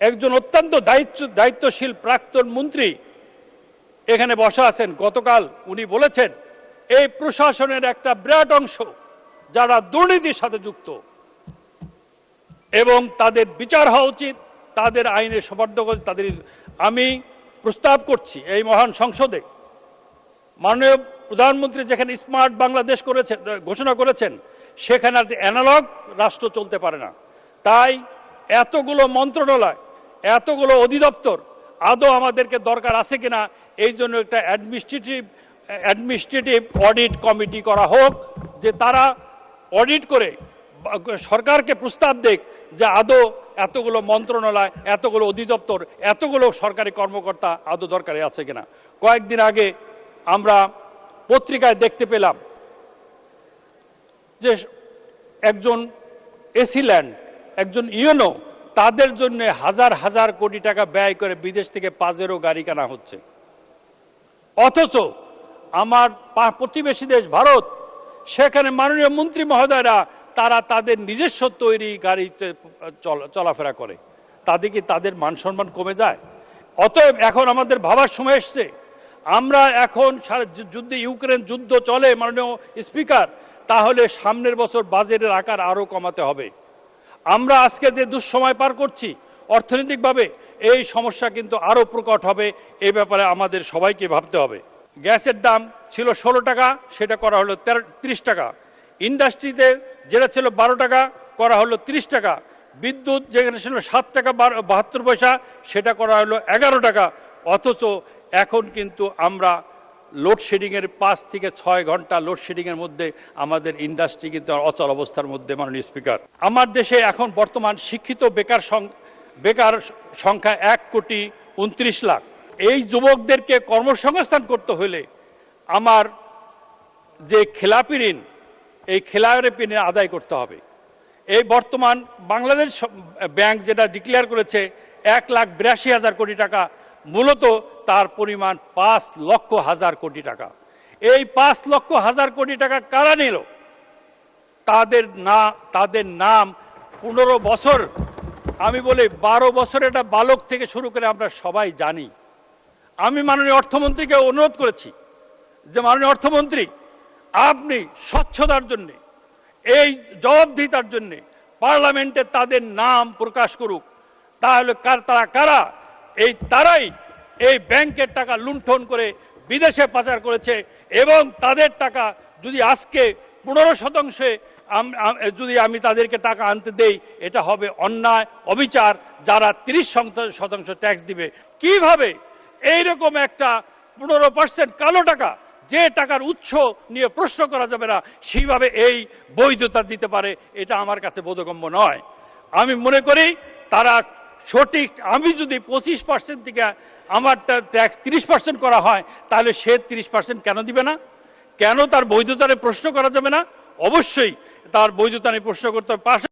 একজন অত্যন্ত দায়িত্ব, দায়িত্বশীল প্রাক্তন মন্ত্রী এখানে বসা আছেন। গতকাল উনি বলেছেন, এই প্রশাসনের একটা বিরাট অংশ যারা দুর্নীতির সাথে যুক্ত এবং তাদের বিচার হওয়া উচিত, তাদের আইনে করে তাদের আমি প্রস্তাব করছি এই মহান সংসদে। মাননীয় প্রধানমন্ত্রী যেখানে স্মার্ট বাংলাদেশ করেছেন ঘোষণা করেছেন, সেখানে অ্যানালগ রাষ্ট্র চলতে পারে না। তাই এতগুলো মন্ত্রণালয় এতগুলো অধিদপ্তর, আদৌ আমাদেরকে দরকার আছে কিনা, এই জন্য একটা অ্যাডমিনিস্ট্রেটিভ অ্যাডমিনিস্ট্রেটিভ অডিট কমিটি করা হোক, যে তারা অডিট করে, সরকারকে প্রস্তাব দেখ যে আদৌ এতগুলো মন্ত্রণালয়, এতগুলো অধিদপ্তর, এতগুলো সরকারি কর্মকর্তা আদৌ দরকারে আছে কিনা। কয়েকদিন আগে আমরা পত্রিকায় দেখতে পেলাম যে একজন এসিল্যান্ড একজন ইউনো তাদের জন্য হাজার হাজার কোটি টাকা ব্যয় করে বিদেশ থেকে পাজেরও গাড়ি কেনা হচ্ছে। অথচ আমার প্রতিবেশী দেশ ভারত, সেখানে মাননীয় মন্ত্রী মহোদয়রা তারা তাদের নিজস্ব তৈরি গাড়িতে চলাফেরা করে। তাদের কি তাদের মান সম্মান কমে যায়? অতএব এখন আমাদের ভাবার সময় এসছে। আমরা এখন যুদ্ধে, ইউক্রেন যুদ্ধ চলে মাননীয় স্পিকার, তাহলে সামনের বছর বাজেটের আকার আরও কমাতে হবে। আমরা আজকে যে দুঃসময় পার করছি, অর্থনৈতিকভাবে এই সমস্যা কিন্তু আরও প্রকট হবে এই ব্যাপারে আমাদের সবাইকে ভাবতে হবে। গ্যাসের দাম ছিল ষোলো টাকা, সেটা করা হলো তেরো, তিরিশ টাকা। ইন্ডাস্ট্রিতে যেটা ছিল বারো টাকা, করা হলো তিরিশ টাকা। বিদ্যুৎ যেখানে ছিল সাত টাকা বাহাত্তর পয়সা, সেটা করা হলো এগারো টাকা। অথচ এখন কিন্তু আমরা লোডশেডিংয়ের পাঁচ থেকে ছয় ঘণ্টা লোডশেডিংয়ের মধ্যে আমাদের ইন্ডাস্ট্রি কিন্তু অচল অবস্থার মধ্যে, মাননীয় স্পিকার আমার দেশে এখন বর্তমান শিক্ষিত বেকার বেকার সংখ্যা এক কোটি উনত্রিশ লাখ। এই যুবকদেরকে কর্মসংস্থান করতে হলে আমার যে খেলাপি ঋণ, এই খেলাপি ঋণ আদায় করতে হবে। এই বর্তমান বাংলাদেশ ব্যাংক যেটা ডিক্লেয়ার করেছে, এক লাখ বিরাশি হাজার কোটি টাকা মূলত তার পরিমাণ পাঁচ লক্ষ হাজার কোটি টাকা। এই পাঁচ লক্ষ হাজার কোটি টাকা কারা নিল? তাদের না, তাদের নাম পনেরো বছর। আমি বলি বারো বছর এটা বালক থেকে শুরু করে আমরা সবাই জানি। আমি মাননীয় অর্থমন্ত্রীকে অনুরোধ করেছি যে, মাননীয় অর্থমন্ত্রী, আপনি স্বচ্ছতার জন্যে, এই জবাবদিহিতার জন্যে পার্লামেন্টে তাদের নাম প্রকাশ করুক। তাহলে কার, তারা কারা? এই তারাই এই ব্যাংকের টাকা লুণ্ঠন করে বিদেশে পাচার করেছে এবং তাদের টাকা যদি আজকে পনেরো শতাংশে যদি আমি তাদেরকে টাকা আনতে দেই, এটা হবে অন্যায়, অবিচার, যারা তিরিশ শতাংশ ট্যাক্স দিবে। কীভাবে? এইরকম একটা পনেরো পার্সেন্ট কালো টাকা যে টাকার উৎস নিয়ে প্রশ্ন করা যাবে না, সেইভাবে এই বৈধতা দিতে পারে, এটা আমার কাছে বোধগম্য নয়। আমি মনে করি তারা সঠিক, আমি যদি পঁচিশ পার্সেন্ট থেকে আমার ট্যাক্স তিরিশ পার্সেন্ট করা হয়, তাহলে সে তিরিশ পার্সেন্ট কেন দিবে না? কেন তার বৈধতা প্রশ্ন করা যাবে না? অবশ্যই তার বৈধতা প্রশ্ন করতে হবে।